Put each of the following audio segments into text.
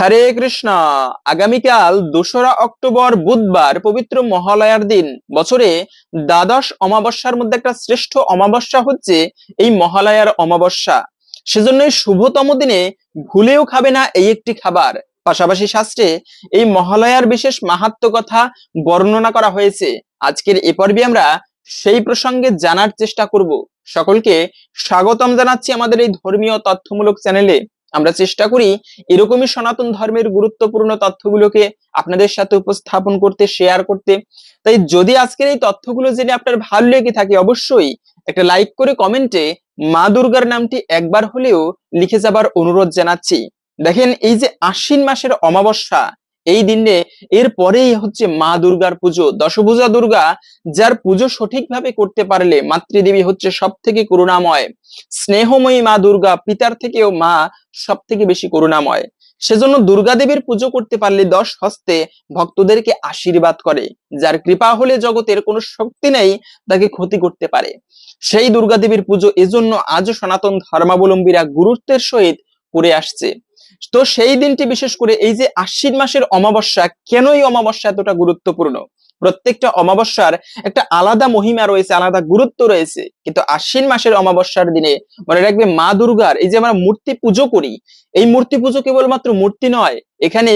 হরে কৃষ্ণ। আগামীকাল দোসরা অক্টোবর বুধবার পবিত্র মহালয়ার দিন। বছরে দ্বাদশ অমাবস্যার মধ্যে একটা শ্রেষ্ঠ অমাবস্যা হচ্ছে এই মহালয়ার অমাবস্যা। সেজন্য শুভতম দিনে ভুলেও খাবে না এই একটি খাবার। পাশাপাশি শাস্ত্রে এই মহালয়ার বিশেষ মাহাত্ম কথা বর্ণনা করা হয়েছে। আজকের এ পর্বে আমরা সেই প্রসঙ্গে জানার চেষ্টা করব। সকলকে স্বাগতম জানাচ্ছি আমাদের এই ধর্মীয় তথ্যমূলক চ্যানেলে। আমরা চেষ্টা করি এরকমই সনাতন ধর্মের গুরুত্বপূর্ণ তথ্যগুলোকে আপনাদের সাথে উপস্থাপন করতে শেয়ার করতে। তাই যদি আজকের এই তথ্যগুলো জেনে আপনার ভালো লেগে থাকে, অবশ্যই একটা লাইক করে কমেন্টে মা দুর্গার নামটি একবার হলেও লিখে যাবার অনুরোধ জানাচ্ছি। দেখেন, এই যে আশ্বিন মাসের অমাবস্যা এই দিনে এর পরেই হচ্ছে মা দুর্গার পুজো। দশভুজা দুর্গা, যার পুজো সঠিকভাবে করতে পারলে মাতৃদেবী হচ্ছে সব থেকে করুণাময়। স্নেহময়ী মা দুর্গা পিতার থেকেও মা সব থেকে বেশি করুণাময়। সেজন্য দুর্গা দেবীর পুজো করতে পারলে দশ হস্তে ভক্তদেরকে আশীর্বাদ করে, যার কৃপা হলে জগতের কোনো শক্তি নেই, তাকে ক্ষতি করতে পারে। সেই দুর্গা দেবীর পুজো এজন্য আজও সনাতন ধর্মাবলম্বীরা গুরুত্বের সহিত করে আসছে। তো সেই দিনটি বিশেষ করে এই যে আশ্বিন মাসের অমাবস্যা কেন এই অমাবস্যা এতটা গুরুত্বপূর্ণ? প্রত্যেকটা অমাবস্যার একটা আলাদা মহিমা রয়েছে, আলাদা গুরুত্ব রয়েছে। কিন্তু আশ্বিন মাসের অমাবস্যার দিনে মনে রাখবে মা দুর্গার এই যে আমরা মূর্তি পুজো করি, এই মূর্তি পুজো কেবলমাত্র মূর্তি নয়, এখানে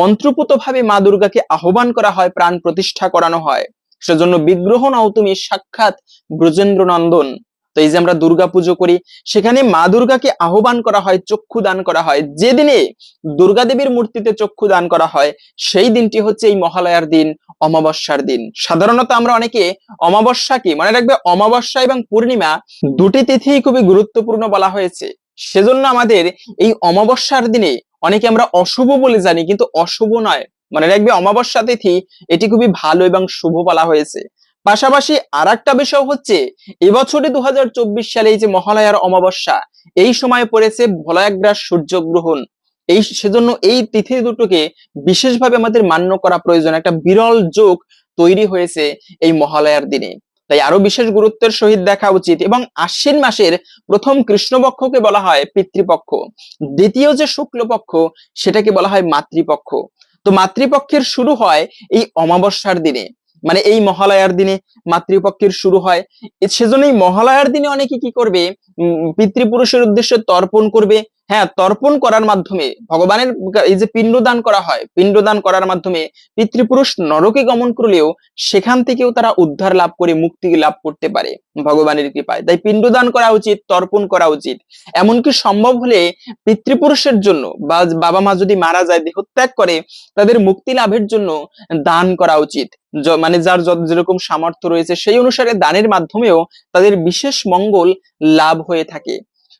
মন্ত্রপুত ভাবে মা দুর্গাকে আহ্বান করা হয়, প্রাণ প্রতিষ্ঠা করানো হয়। সেজন্য বিগ্রহ নাও তুমি, সাক্ষাৎ ব্রজেন্দ্র নন্দন তো এই যে আমরা দুর্গা পুজো করি, সেখানে মা দুর্গাকে আহ্বান করা হয়, চক্ষু দান করা হয়। যেদিনে দুর্গা দেবীর মূর্তিতে চক্ষু দান করা হয়, সেই দিনটি হচ্ছে এই মহালয়ার দিন, অমাবস্যার দিন। সাধারণত আমরা অনেকে অমাবস্যা অমাবস্যাকে, মনে রাখবে অমাবস্যা এবং পূর্ণিমা দুটি তিথি খুবই গুরুত্বপূর্ণ বলা হয়েছে। সেজন্য আমাদের এই অমাবস্যার দিনে অনেকে আমরা অশুভ বলে জানি, কিন্তু অশুভ নয়। মনে রাখবে অমাবস্যা তিথি, এটি খুবই ভালো এবং শুভ বলা হয়েছে। পাশাপাশি আর একটা বিষয় হচ্ছে এবছরে দু সালে এই যে মহালয়ার অমাবস্যা, এই সময় পড়েছে ভলয়াগ্রাস সূর্যগ্রহণ। এই সেজন্য এই তিথি দুটোকে বিশেষভাবে আমাদের মান্য করা প্রয়োজন। একটা বিরল যোগ তৈরি হয়েছে এই মহালয়ার দিনে। তাই আরও বিশেষ গুরুত্বের সহিত দেখা উচিত এবং আশ্বিন মাসের প্রথম কৃষ্ণপক্ষকে বলা হয় পিতৃপক্ষ। দ্বিতীয় যে শুক্লপক্ষ, সেটাকে বলা হয় মাতৃপক্ষ। তো মাতৃপক্ষের শুরু হয় এই অমাবস্যার দিনে। মানে এই মহালয়ার দিনে মাতৃপক্ষের শুরু হয়। সেজন্যই মহালয়ার দিনে অনেকে কি করবে? পিতৃপুরুষের উদ্দেশ্যে তর্পণ করবে। হ্যাঁ তর্পণ করার মাধ্যমে ভগবানের এই যে পিণ্ডদান করা হয়, পিণ্ডদান করার মাধ্যমে পিতৃপুরুষ নরকে গমন করলেও সেখান থেকেও তারা উদ্ধার লাভ করে, মুক্তি লাভ করতে পারে ভগবানের কৃপায়। তাই পিণ্ডদান করা উচিত, তর্পণ করা উচিত। এমনকি সম্ভব হলে পিতৃপুরুষের জন্য বা বাবা মা যদি মারা যায়, দেহত্যাগ করে, তাদের মুক্তি লাভের জন্য দান করা উচিত। মানে যার যেরকম সামর্থ্য রয়েছে, সেই অনুসারে দানের মাধ্যমেও তাদের বিশেষ মঙ্গল লাভ হয়ে থাকে।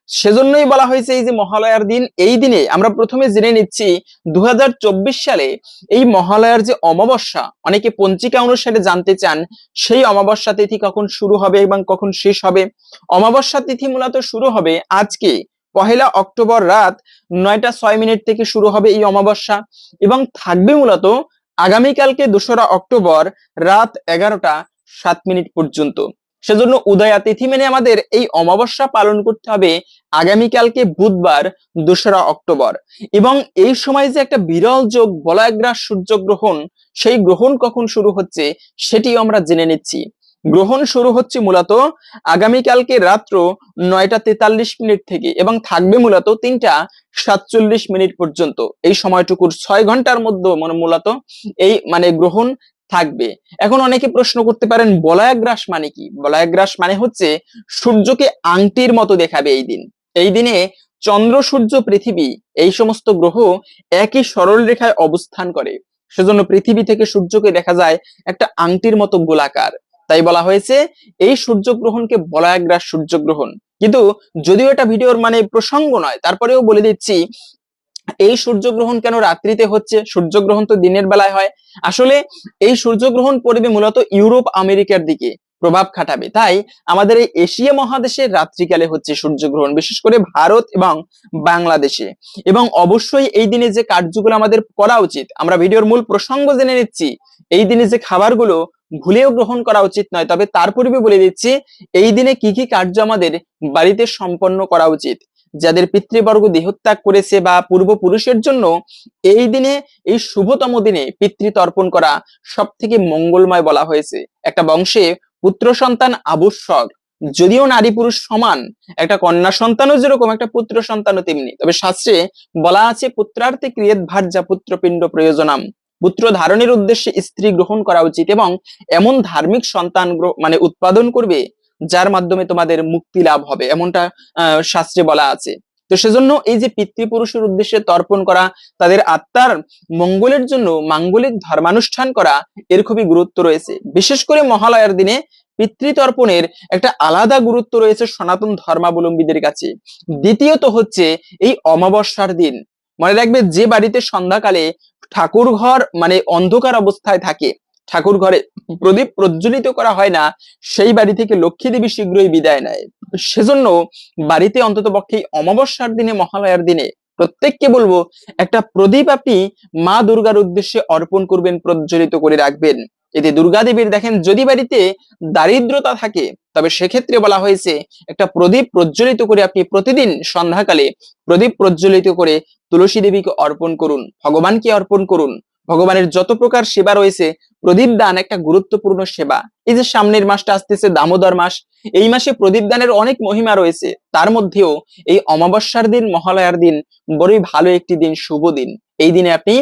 সেজন্যই বলা হয়েছে এই যে মহালয়ার দিন, এই দিনে আমরা প্রথমে জেনে নিচ্ছি দু সালে এই মহালয়ার যে অমাবস্যা, অনেকে পঞ্চিকা অনুসারে জানতে চান সেই অমাবস্যা তিথি কখন শুরু হবে এবং কখন শেষ হবে। অমাবস্যা তিথি মূলত শুরু হবে আজকে, পহেলা অক্টোবর রাত নয়টা ছয় মিনিট থেকে শুরু হবে এই অমাবস্যা এবং থাকবে মূলত আগামীকালকে দোসরা অক্টোবর রাত এগারোটা সাত মিনিট পর্যন্ত। সেজন্য উদয়া তিথি মেনে আমাদের এই অমাবস্যা পালন করতে হবে আগামীকালকে বুধবার, দোসরা অক্টোবর। এবং এই সময় যে একটা বিরল যোগ, বলয়গ্রাস সূর্যগ্রহণ সেই গ্রহণ কখন শুরু হচ্ছে সেটিও আমরা জেনে নিচ্ছি। গ্রহণ শুরু হচ্ছে মূলত আগামীকালকে রাত্র নয়টা তেতাল্লিশ মিনিট থেকে এবং থাকবে মূলত তিনটা সাতচল্লিশ মিনিট পর্যন্ত। এই সময়টুকুর ছয় ঘণ্টার মধ্যে মানে মূলত এই মানে গ্রহণ থাকবে। এখন অনেকে প্রশ্ন করতে পারেন বলয়াগ্রাস মানে কি? বলয়াগ্রাস মানে হচ্ছে সূর্যকে আংটির মতো দেখাবে এই দিন। এই দিনে চন্দ্র, সূর্য, পৃথিবী এই সমস্ত গ্রহ একই সরল রেখায় অবস্থান করে। সেজন্য পৃথিবী থেকে সূর্যকে দেখা যায় একটা আংটির মতো গোলাকার। তাই বলা হয়েছে, এই সূর্যগ্রহণকে বলয়াগ্রাস সূর্যগ্রহণ। কিন্তু যদিও এটা ভিডিওর মানে প্রসঙ্গ নয়, তারপরেও বলে দিচ্ছি এই সূর্যগ্রহণ কেন রাত্রিতে হচ্ছে? সূর্যগ্রহণ তো দিনের বেলায় হয়। আসলে এই সূর্যগ্রহণ পড়বে মূলত ইউরোপ, আমেরিকার দিকে প্রভাব খাটাবে। তাই আমাদের এই এশিয়া মহাদেশের রাত্রিকালে হচ্ছে সূর্যগ্রহণ, বিশেষ করে ভারত এবং বাংলাদেশে। এবং অবশ্যই এই দিনে যে কার্যগুলো আমাদের করা উচিত, আমরা ভিডিওর মূল প্রসঙ্গ জেনে নিচ্ছি। এই দিনে যে খাবারগুলো ভুলেও গ্রহণ করা উচিত নয়, তবে তার পূর্বে বলে দিচ্ছি, এই দিনে কি কি কার্য আমাদের বাড়িতে সম্পন্ন করা উচিত। যাদের পিতৃবর্গ দেহত্যাগ করেছে বা পূর্বপুরুষের জন্য এই দিনে, এই শুভতম দিনে পিতৃতর্পণ করা সব থেকে মঙ্গলময় বলা হয়েছে। একটা বংশে পুত্র সন্তান আবশ্যক, যদিও নারী পুরুষ সমান, একটা কন্যা সন্তানও যেরকম, একটা পুত্র সন্তানও তেমনি। তবে শাস্ত্রে বলা আছে, পুত্রার্থে ক্রিয়েত ভার যা পুত্রপিণ্ড প্রয়োজনাম। পুত্র ধারণের উদ্দেশ্যে স্ত্রী গ্রহণ করা উচিত এবং এমন ধার্মিক সন্তান মানে উৎপাদন করবে যার মাধ্যমে তোমাদের মুক্তি লাভ হবে, এমনটা শাস্ত্রে বলা আছে। তো সেজন্য এই যে পিতৃপুরুষের উদ্দেশ্যে তর্পণ করা, তাদের আত্মার মঙ্গলের জন্য মাঙ্গলিক ধর্মানুষ্ঠান করা, এর খুবই গুরুত্ব রয়েছে। বিশেষ করে মহালয়ার দিনে পিতৃতর্পণের একটা আলাদা গুরুত্ব রয়েছে সনাতন ধর্মাবলম্বীদের কাছে। দ্বিতীয়ত হচ্ছে এই অমাবস্যার দিন। মনে রাখবে যে বাড়িতে সন্ধ্যাকালে ঠাকুর ঘর মানে অন্ধকার অবস্থায় থাকে ঠাকুর ঘরে প্রদীপ প্রজ্বলিত করা হয় না, সেই বাড়ি থেকে লক্ষ্মী দেবী শীঘ্রই বিদায় নেয়। সেজন্য বাড়িতে অন্তত পক্ষে অমাবস্যার দিনে, মহালয়ার দিনে প্রত্যেককে বলব, একটা প্রদীপ আপনি মা দুর্গার উদ্দেশ্যে অর্পণ করবেন, প্রজ্বলিত করে রাখবেন। এতে দুর্গা দেবীর দেখেন, যদি বাড়িতে দারিদ্রতা থাকে, তবে সেক্ষেত্রে বলা হয়েছে, একটা প্রদীপ প্রজ্বলিত করে আপনি প্রতিদিন সন্ধ্যাকালে প্রদীপ প্রজ্বলিত করে তুলসী দেবীকে অর্পণ করুন, ভগবানকে অর্পণ করুন। ভগবানের যত প্রকার সেবা রয়েছে, প্রদীপ দান একটা গুরুত্বপূর্ণ সেবা। এই যে সামনের মাসটা আসতেছে, দামোদর মাস, এই মাসে প্রদীপ দানের অনেক মহিমা রয়েছে। তার মধ্যেও এই অমাবস্যার দিন, মহালয়ার দিন, বড়ই ভালো একটি দিন, শুভ দিন। এই দিনে আপনি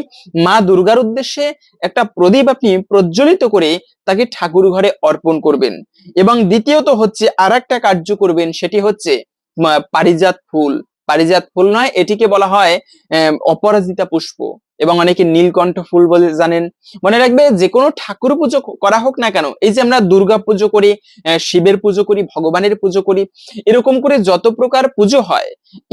মা দুর্গার উদ্দেশ্যে একটা প্রদীপ আপনি প্রজ্বলিত করে তাকে ঠাকুর ঘরে অর্পণ করবেন। এবং দ্বিতীয়ত হচ্ছে আর একটা কার্য করবেন, সেটি হচ্ছে পারিজাত ফুল। পারিজাত ফুল নয়, এটিকে বলা হয় অপরাজিতা পুষ্প। এবং অনেকে নীলকণ্ঠ ফুল বলে জানেন। মনে রাখবে যে কোনো ঠাকুর পুজো করা হোক না কেন, এই যে আমরা দুর্গা পুজো করি শিবের পুজো করি, ভগবানের পুজো করি, এরকম করে যত প্রকার পুজো হয়,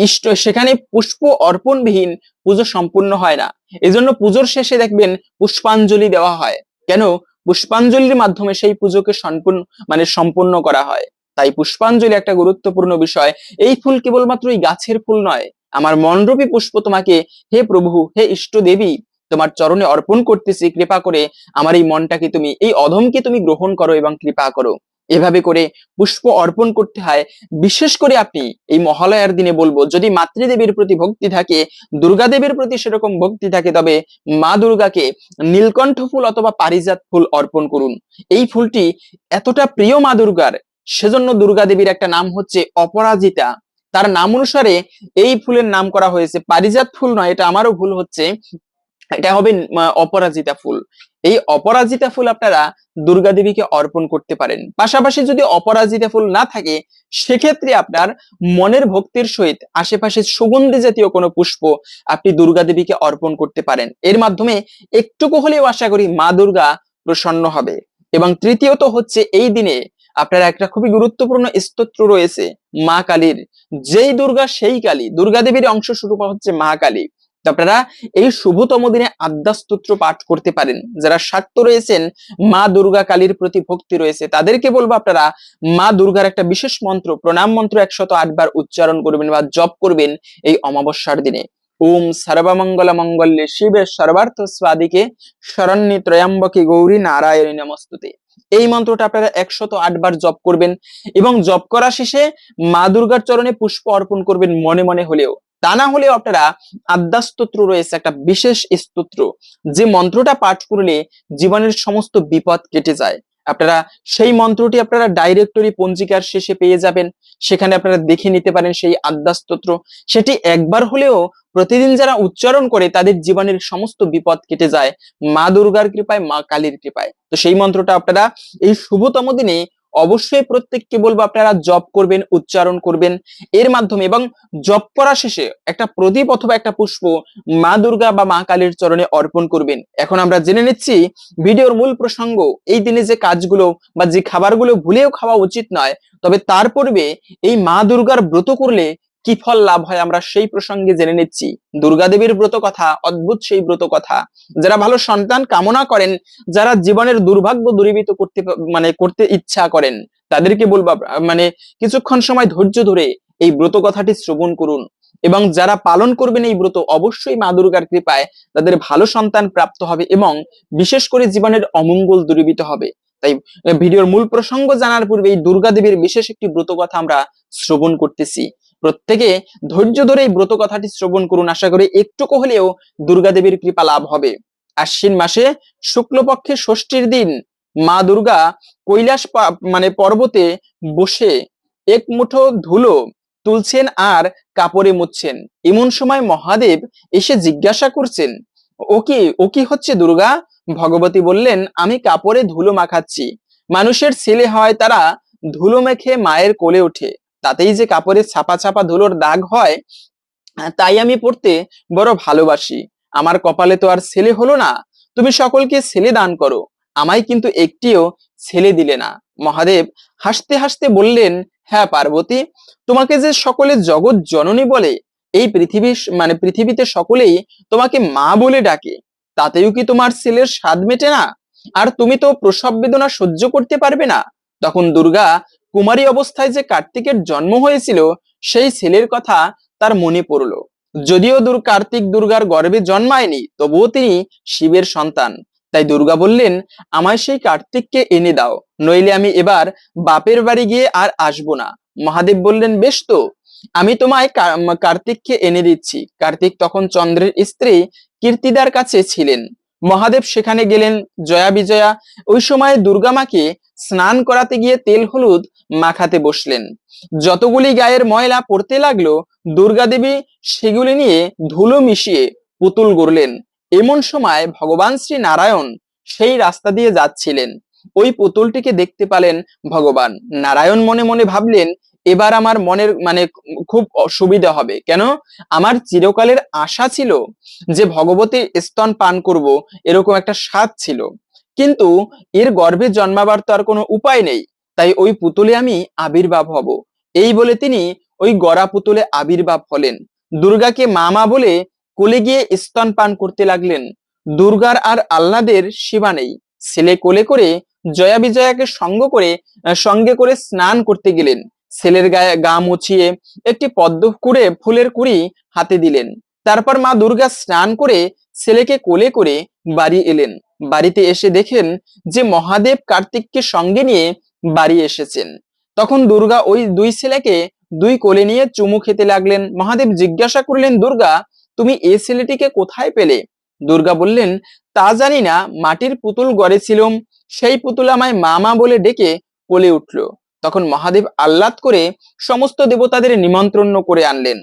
ইষ্ট, সেখানে পুষ্প অর্পণবিহীন পুজো সম্পূর্ণ হয় না। এজন্য পুজোর শেষে দেখবেন, পুষ্পাঞ্জলি দেওয়া হয়। কেন? পুষ্পাঞ্জলির মাধ্যমে সেই পুজোকে সম্পূর্ণ মানে সম্পূর্ণ করা হয়। তাই পুষ্পাঞ্জলি একটা গুরুত্বপূর্ণ বিষয়। এই ফুল কেবলমাত্র এই গাছের ফুল নয়, আমার মনরূপী পুষ্প তোমাকে, হে প্রভু, হে ইষ্ট দেবী, তোমার চরণে অর্পণ করতেছি, কৃপা করে আমার এই মনটাকে তুমি, এই অধমকে তুমি গ্রহণ করো এবং কৃপা করো। এভাবে করে পুষ্প অর্পণ করতে হয়। বিশেষ করে আপনি এই মহালয়ার দিনে বলব, যদি মাতৃদেবীর প্রতি ভক্তি থাকে দুর্গা দেবীর প্রতি সেরকম ভক্তি থাকে, তবে মা দুর্গাকে নীলকণ্ঠ ফুল অথবা পারিজাত ফুল অর্পণ করুন। এই ফুলটি এতটা প্রিয় মা দুর্গার সেজন্য দুর্গা দেবীর একটা নাম হচ্ছে অপরাজিতা। তার নাম অনুসারে এই ফুলের নাম করা হয়েছে। পারিজাত ফুল নয়, এটা আমারও ভুল হচ্ছে। এটা হবে অপরাজিতা ফুল। এই অপরাজিতা ফুল আপনারা দুর্গা দেবীকে অর্পণ করতে পারেন। পাশাপাশি যদি অপরাজিতা ফুল না থাকে, সেক্ষেত্রে আপনার মনের ভক্তির সহিত আশেপাশে সুগন্ধি জাতীয় কোনো পুষ্প আপনি দুর্গা দেবীকে অর্পণ করতে পারেন। এর মাধ্যমে একটুকু হলেও আশা করি মা দুর্গা প্রসন্ন হবে। এবং তৃতীয়ত হচ্ছে এই দিনে আপনার একটা খুবই গুরুত্বপূর্ণ স্তোত্র রয়েছে, মা কালীর। যেই দুর্গা, সেই কালী। দুর্গা দেবীর অংশ স্বরূপ হচ্ছে মা কালী। আপনারা এই শুভতম দিনে আদ্যাস্তোত্র পাঠ করতে পারেন। যারা শাক্ত রয়েছেন, মা দুর্গা কালীর প্রতি ভক্তি রয়েছে, তাদেরকে বলব আপনারা মা দুর্গার একটা বিশেষ মন্ত্র, প্রণাম মন্ত্র একশত আটবার উচ্চারণ করবেন বা জপ করবেন এই অমাবস্যার দিনে। ওম সর্বমঙ্গল মঙ্গলে শিবে সর্বার্থ স্বাদিকে শরণ্যে ত্রয়ম্বকে গৌরী নারায়ণী নমস্তুতে। এই মন্ত্রটা আপনারা একশত আটবার জপ করবেন এবং জপ করা শেষে মা দুর্গার চরণে পুষ্প অর্পণ করবেন মনে মনে হলেও। তা না হলেও আপনারা আদ্যাস্তোত্র রয়েছে, একটা বিশেষ স্তোত্র, যে মন্ত্রটা পাঠ করলে জীবনের সমস্ত বিপদ কেটে যায়। আপনারা সেই মন্ত্রটি আপনারা ডাইরেক্টরি পঞ্জিকার শেষে পেয়ে যাবেন। সেখানে আপনারা দেখে নিতে পারেন সেই আদ্যাস্তোত্র। সেটি একবার হলেও প্রতিদিন যারা উচ্চারণ করে তাদের জীবনের সমস্ত বিপদ কেটে যায়। মা দুর্গার কৃপায়, মা কালীর কৃপায়। তো সেই মন্ত্রটা আপনারা এই শুভতম দিনে অবশ্যই প্রত্যেককে বলব, আপনারা জপ করবেন, উচ্চারণ করবেন। এর মাধ্যমে এবং জপ করা শেষে একটা প্রদীপ অথবা একটা পুষ্প মা দুর্গা বা মা কালীর চরণে অর্পণ করবেন। এখন আমরা জেনে নিচ্ছি, ভিডিওর মূল প্রসঙ্গ, এই দিনে যে কাজগুলো বা যে খাবারগুলো ভুলেও খাওয়া উচিত নয়, তবে তার পূর্বে এই মা দুর্গার ব্রত করলে কি ফল লাভ হয় আমরা সেই প্রসঙ্গে জেনে নিচ্ছি। দুর্গা দেবীর ব্রত কথা, অদ্ভুত সেই ব্রত কথা। যারা ভালো সন্তান কামনা করেন, যারা জীবনের দুর্ভাগ্য দূরীভূত করতে মানে করতে ইচ্ছা করেন, তাদেরকে বলব মানে কিছুক্ষণ সময় ধৈর্য ধরে এই ব্রত কথাটি শ্রবণ করুন। এবং যারা পালন করবেন এই ব্রত, অবশ্যই মা দুর্গার কৃপায় তাদের ভালো সন্তান প্রাপ্ত হবে এবং বিশেষ করে জীবনের অমঙ্গল দূরীভূত হবে। তাই ভিডিওর মূল প্রসঙ্গ জানার পূর্বে এই দুর্গা দেবীর বিশেষ একটি ব্রত কথা আমরা শ্রবণ করতেছি। প্রত্যেকে ধৈর্য ধরে এই ব্রত কথাটি শ্রবণ করুন। আশা করি একটুকু হলেও দুর্গা দেবীর কৃপা লাভ হবে। আশ্বিন মাসে শুক্লপক্ষে ষষ্ঠীর দিন মা দুর্গা কৈলাস মানে পর্বতে বসে এক মুঠো ধুলো তুলছেন আর কাপড়ে মুছছেন। এমন সময় মহাদেব এসে জিজ্ঞাসা করছেন, ও কি ও কি হচ্ছে দুর্গা? ভগবতী বললেন, আমি কাপড়ে ধুলো মাখাচ্ছি। মানুষের ছেলে হয় তারা ধুলো মেখে মায়ের কোলে ওঠে। তাতেই যে কাপড়ের ছাপা ছাপা ধুলোর দাগ হয় তাই আমি পড়তে বড় ভালোবাসি। আমার কপালে তো আর ছেলে হলো না। তুমি সকলকে ছেলে দান করো। আমায় কিন্তু একটিও ছেলে দিলে না। মহাদেব হাসতে হাসতে বললেন হ্যাঁ পার্বতী, তোমাকে যে সকলে জগৎ জননী বলে, এই পৃথিবী মানে পৃথিবীতে সকলেই তোমাকে মা বলে ডাকে। তাতেও কি তোমার ছেলের স্বাদ মেটে না? আর তুমি তো প্রসব বেদনা সহ্য করতে পারবে না। তখন দুর্গা কুমারী অবস্থায় যে কার্তিকের জন্ম হয়েছিল, সেই ছেলের কথা তার মনে পড়ল। যদিও দুর কার্তিক দুর্গার গর্ভে জন্মায়নি, তবুও তিনি শিবের সন্তান। তাই দুর্গা বললেন, আমায় সেই কার্তিককে এনে দাও, নইলে আমি এবার বাপের বাড়ি গিয়ে আর আসব না। মহাদেব বললেন, বেশ তো, আমি তোমায় কার্তিককে এনে দিচ্ছি। কার্তিক তখন চন্দ্রের স্ত্রী কীর্তিদার কাছে ছিলেন। মহাদেব সেখানে গেলেন। জয়া বিজয়া, ওই সময় দুর্গা মাকে স্নান করাতে গিয়ে তেল হলুদ মাখাতে বসলেন। যতগুলি গায়ের ময়লা পড়তে লাগল দুর্গা দেবী সেগুলি নিয়ে ধুলো মিশিয়ে পুতুল গড়লেন। এমন সময় ভগবান শ্রী নারায়ণ সেই রাস্তা দিয়ে যাচ্ছিলেন। ওই পুতুলটিকে দেখতে পালেন ভগবান। নারায়ণ মনে মনে ভাবলেন, এবার আমার মনের মানে খুব অসুবিধা হবে। কেন? আমার চিরকালের আশা ছিল যে ভগবতীর স্তন পান করব, এরকম একটা স্বাদ ছিল। কিন্তু এর গর্ভে জন্মাবার তো আর কোনো উপায় নেই। তাই ওই পুতুলে আমি আবির্ভাব হব। এই বলে তিনি ওই গড়া পুতুলে আবির্ভাব হলেন। দুর্গাকে মামা বলে কোলে গিয়ে স্তন পান করতে লাগলেন। দুর্গার আর আল্লাদের সীমা নেই। ছেলে কোলে করে জয়া বিজয়াকে সঙ্গ করে সঙ্গে করে স্নান করতে গেলেন। ছেলের গায়ে গা মুছিয়ে একটি পদ্ম কুড়ে ফুলের কুড়ি হাতে দিলেন। তারপর মা দুর্গা স্নান করে ছেলেকে কোলে করে বাড়ি এলেন। বাড়িতে এসে দেখেন যে মহাদেব কার্তিককে সঙ্গে নিয়ে বাড়ি এসেছেন। তখন দুর্গা ওই দুই ছেলেকে দুই কোলে নিয়ে চুমু খেতে লাগলেন। মহাদেব জিজ্ঞাসা করলেন, দুর্গা, তুমি এ ছেলেটিকে কোথায় পেলে? দুর্গা বললেন, তা জানি না, মাটির পুতুল গড়েছিলাম সেই পুতুল আমায় মামা বলে ডেকে কোলে উঠল। তখন মহাদেব আহ্লাদ করে সমস্ত দেবতাদের নিমন্ত্রণ করে আনলেন।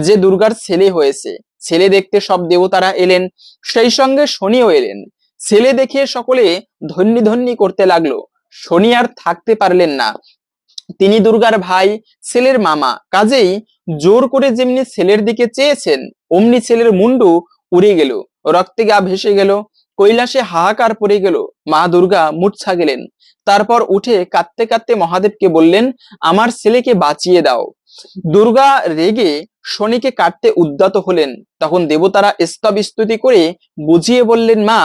যে দুর্গার ছেলে হয়েছে, ছেলে দেখতে সব দেবতারা এলেন, সেই সঙ্গে শনিও এলেন। ছেলে দেখে সকলে ধন্যি ধন্যি করতে লাগল। শনি আর থাকতে পারলেন না। তিনি দুর্গার ভাই, ছেলের মামা, কাজেই জোর করে যেমনি ছেলের দিকে চেয়েছেন, অমনি ছেলের মুন্ডু উড়ে গেল, রক্তে গা ভেসে গেল, কৈলাসে হাহাকার পড়ে গেল। মা দুর্গা মূর্ছা গেলেন। তারপর উঠে কাঁদতে কাঁদতে মহাদেবকে বললেন, আমার ছেলেকে বাঁচিয়ে দাও। দুর্গা রেগে শনিকে কাটতে উদ্যত হলেন। তখন দেবতারা স্তব স্তুতি করে বুঝিয়ে বললেন, মা,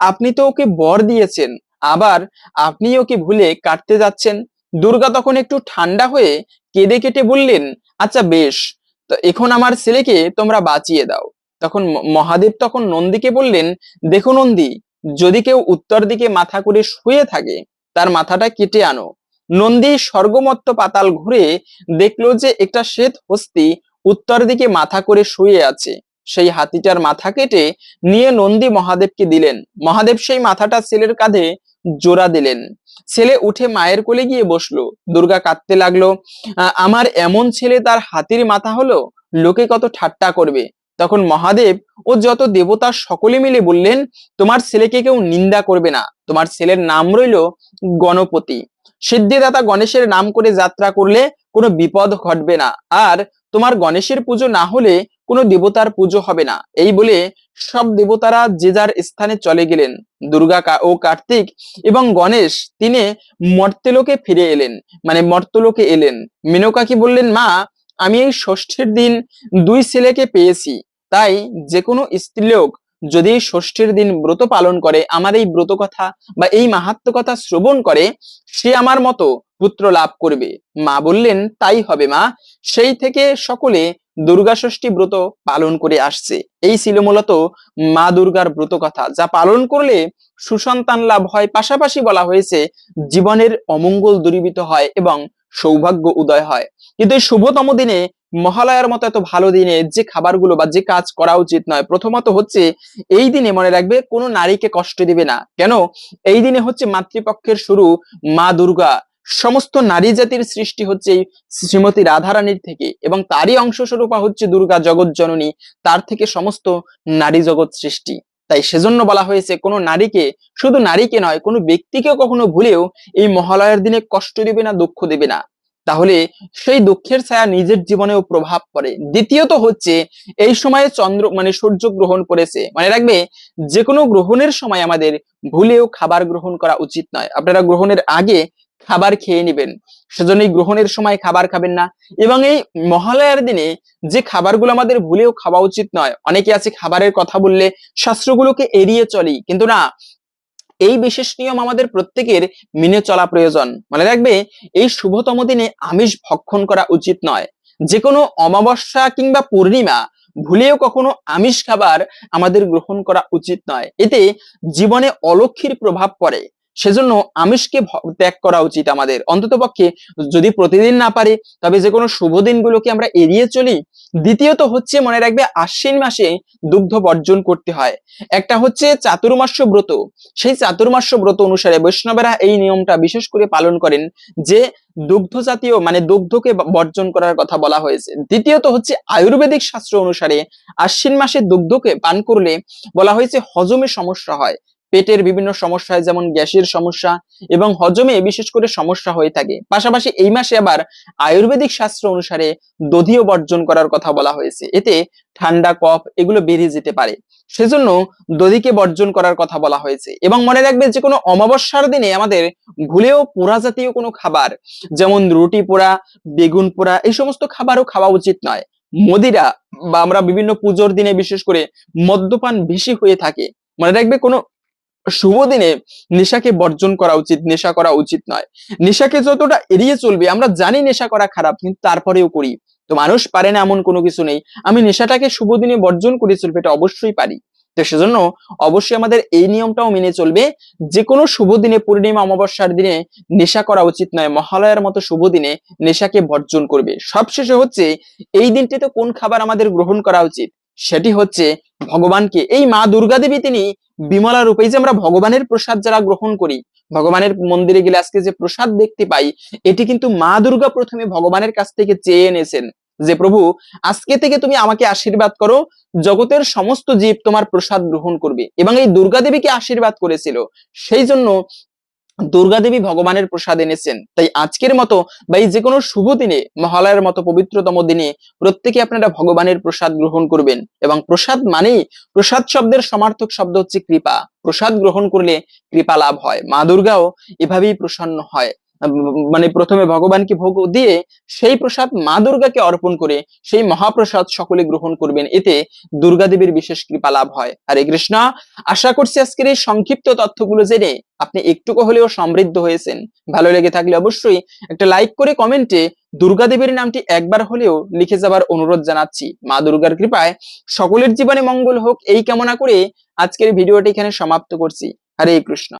আপনি তো ওকে বর দিয়েছেন। আবার আপনি ওকে ভুলে কাটতে যাচ্ছেন? দুর্গা তখন একটু ঠান্ডা হয়ে কেঁদে কেটে বললেন আচ্ছা বেশ, তো এখন আমার ছেলেকে তোমরা বাঁচিয়ে দাও। তখন মহাদেব তখন নন্দীকে বললেন, দেখো নন্দী, যদি কেউ উত্তর দিকে মাথা করে শুয়ে থাকে, তার মাথাটা কেটে আনো। নন্দী স্বর্গমত্ত পাতাল ঘুরে দেখল যে একটা শ্বেত হস্তি উত্তর দিকে মাথা করে শুয়ে আছে। সেই হাতিটার মাথা কেটে নিয়ে নন্দী মহাদেবকে দিলেন। মহাদেব সেই মাথাটা ছেলের কাঁধে জোড়া দিলেন। ছেলে উঠে মায়ের কোলে গিয়ে বসল। দুর্গা কাঁদতে লাগল আমার এমন ছেলে তার হাতির মাথা হলো? লোকে কত ঠাট্টা করবে? তখন মহাদেব ও যত দেবতা সকলে মিলে বললেন, তোমার ছেলেকে কেউ নিন্দা করবে না। তোমার ছেলের নাম রইল গণপতি। সিদ্ধিদাতা গণেশের নাম করে যাত্রা করলে কোনো বিপদ ঘটবে না। আর তোমার গণেশের পুজো না হলে কোনো দেবতার পুজো হবে না। এই বলে সব দেবতারা যে যার স্থানে চলে গেলেন, দুর্গা কা- ও কার্তিক এবং গণেশ, তিনি মর্তলোকে ফিরে এলেন। মানে মর্তলোকে এলেন। মেনকাকি বললেন, মা, আমি এই ষষ্ঠীর দিন দুই ছেলেকে পেয়েছি। তাই যে কোনো স্ত্রীলোক যদি ষষ্ঠীর দিন ব্রত পালন করে, আমার এই ব্রত কথা বা এই মাহাত্ম কথা শ্রবণ করে, সে আমার মতো পুত্র লাভ করবে। মা বললেন, তাই হবে মা। সেই থেকে সকলে দুর্গা ষষ্ঠী ব্রত পালন করে আসছে। এই ছিল মূলত মা দুর্গার ব্রত কথা, যা পালন করলে সুসন্তান লাভ হয়। পাশাপাশি বলা হয়েছে, জীবনের অমঙ্গল দূরীভূত হয় এবং সৌভাগ্য উদয় হয়। কিন্তু এই শুভতম দিনে মহালয়ার মতো এত ভালো দিনে যে খাবারগুলো বা যে কাজ করা উচিত নয়, প্রথমত হচ্ছে এই দিনে মনে রাখবে কোনো নারীকে কষ্ট দিবে না। কেন? এই দিনে হচ্ছে মাতৃপক্ষের শুরু মা দুর্গা। সমস্ত নারী জাতির সৃষ্টি হচ্ছে শ্রীমতী রাধারানীর থেকে এবং তারই অংশস্বরূপা হচ্ছে দুর্গা জগৎ জননী তার থেকে সমস্ত নারী জগৎ সৃষ্টি। তাই সেজন্য বলা হয়েছে, কোনো নারীকে, শুধু নারীকে নয়, কোনো ব্যক্তিকেও কখনো ভুলেও এই মহালয়ার দিনে কষ্ট দেবে না, দুঃখ দেবে না। তাহলে সেই দুঃখের ছায়া নিজের জীবনেও প্রভাব পড়ে। দ্বিতীয়ত হচ্ছে, এই সময়ে চন্দ্র মানে সূর্য গ্রহণ করেছে। মানে রাখবে যে কোনো গ্রহণের সময় আমাদের ভুলেও খাবার গ্রহণ করা উচিত নয়। আপনারা গ্রহণের আগে খাবার খেয়ে নেবেন। সেজন্য এই গ্রহণের সময় খাবার খাবেন না। এবং এই মহালয়ার দিনে যে খাবারগুলো আমাদের ভুলেও খাওয়া উচিত নয়, অনেকে আছে খাবারের কথা বললে শাস্ত্রগুলোকে এড়িয়ে চলি, কিন্তু না, এই বিশেষ নিয়ম আমাদের প্রত্যেকের মেনে চলা প্রয়োজন। মনে রাখবে, এই শুভতম দিনে আমিষ ভক্ষণ করা উচিত নয়। যে কোনো অমাবস্যা কিংবা পূর্ণিমা ভুলেও কখনো আমিষ খাবার আমাদের গ্রহণ করা উচিত নয়। এতে জীবনে অলক্ষীর প্রভাব পড়ে। সেজন্য আমিষকে ত্যাগ করা উচিত আমাদের। অন্ততপক্ষে যদি প্রতিদিন না পারে, তবে যে কোনো শুভ দিনগুলোকে আমরা এড়িয়ে চলি, দ্বিতীয়ত হচ্ছে মনে রাখবে আশ্বিন মাসে দুগ্ধ বর্জন করতে হয়। একটা হচ্ছে চাতুর্মাস্য ব্রত। সেই চাতুর্মাস্য ব্রত অনুসারে বৈষ্ণবেরা এই নিয়মটা বিশেষ করে পালন করেন যে দুগ্ধ জাতীয় মানে দুগ্ধকে বর্জন করার কথা বলা হয়েছে। দ্বিতীয়ত হচ্ছে আয়ুর্বেদিক শাস্ত্র অনুসারে আশ্বিন মাসে দুগ্ধকে পান করলে বলা হয়েছে হজমে সমস্যা হয়। পেটের বিভিন্ন সমস্যা যেমন গ্যাসের সমস্যা এবং হজমে বিশেষ করে সমস্যা হয়ে থাকে। পাশাপাশি এই মাসে আবার আয়ুর্বেদিক শাস্ত্র অনুসারে দধিও বর্জন করার কথা বলা হয়েছে। এতে ঠান্ডা, কফ এগুলো বেরিয়ে যেতে পারে। সেজন্য দধিকে বর্জন করার কথা বলা হয়েছে। এবং মনে রাখবে যে কোনো অমাবস্যার দিনে আমাদের ভুলেও পোড়া জাতীয় কোনো খাবার, যেমন রুটি পোড়া, বেগুন পোড়া, এই সমস্ত খাবারও খাওয়া উচিত নয়। মদিরা বা আমরা বিভিন্ন পুজোর দিনে বিশেষ করে মদ্যপান বেশি হয়ে থাকে। মনে রাখবে কোনো শুভ দিনে নেশাকে বর্জন করা উচিত, নেশা করা উচিত নয়। নেশাকে যতটা এড়িয়ে চলবে, আমরা জানি নেশা করা খারাপ, কিন্তু তারপরেও করি। তো মানুষ পারে না এমন কোনো কিছু নেই। আমি নেশাটাকে শুভ দিনে বর্জন করে চলবে, এটা অবশ্যই পারি। তো সেজন্য অবশ্যই আমাদের এই নিয়মটাও মেনে চলবে, যে কোনো শুভ দিনে, পূর্ণিমা, অমাবস্যার দিনে নেশা করা উচিত নয়। মহালয়ার মতো শুভ দিনে নেশাকে বর্জন করবে। সবশেষে হচ্ছে, এই দিনটিতে কোন খাবার আমাদের গ্রহণ করা উচিত? সেটি হচ্ছে ভগবানকে। এই মা দুর্গা দেবী তিনি বিমলা রূপে। যে আমরা ভগবানের প্রসাদ যারা গ্রহণ করি, ভগবানের মন্দিরে গেলে আজকে যে প্রসাদ দেখতে পাই, এটি কিন্তু মা দুর্গা প্রথমে ভগবানের কাছ থেকে চেয়ে এনেছেন যে, প্রভু, আজকে থেকে তুমি আমাকে আশীর্বাদ করো, জগতের সমস্ত জীব তোমার প্রসাদ গ্রহণ করবে। এবং এই দুর্গা দেবীকে আশীর্বাদ করেছিল। সেই জন্য দুর্গা দেবী ভগবানের প্রসাদ এনেছেন। তাই আজকের মতো বা এই যে কোনো শুভ দিনে, মহালয়ার মতো পবিত্রতম দিনে প্রত্যেকে আপনারা ভগবানের প্রসাদ গ্রহণ করবেন। এবং প্রসাদ মানেই প্রসাদ শব্দের সমার্থক শব্দ হচ্ছে কৃপা। প্রসাদ গ্রহণ করলে কৃপা লাভ হয়। মা দুর্গাও এভাবেই প্রসন্ন হয়। মানে প্রথমে ভগবানকে ভোগ দিয়ে সেই প্রসাদ মা দুর্গাকে অর্পণ করে সেই মহাপ্রসাদ সকলে গ্রহণ করবেন। এতে দুর্গা দেবীর বিশেষ কৃপা লাভ হয়। হরে কৃষ্ণ, আশা করছি আজকের এই সংক্ষিপ্ত তথ্যগুলো জেনে আপনি একটুকু হলেও সমৃদ্ধ হয়েছেন। ভালো লেগে থাকলে অবশ্যই একটা লাইক করে কমেন্টে দুর্গা দেবীর নামটি একবার হলেও লিখে যাবার অনুরোধ জানাচ্ছি। মা দুর্গার কৃপায় সকলের জীবনে মঙ্গল হোক, এই কামনা করে আজকের ভিডিওটি এখানে সমাপ্ত করছি। হরে কৃষ্ণ।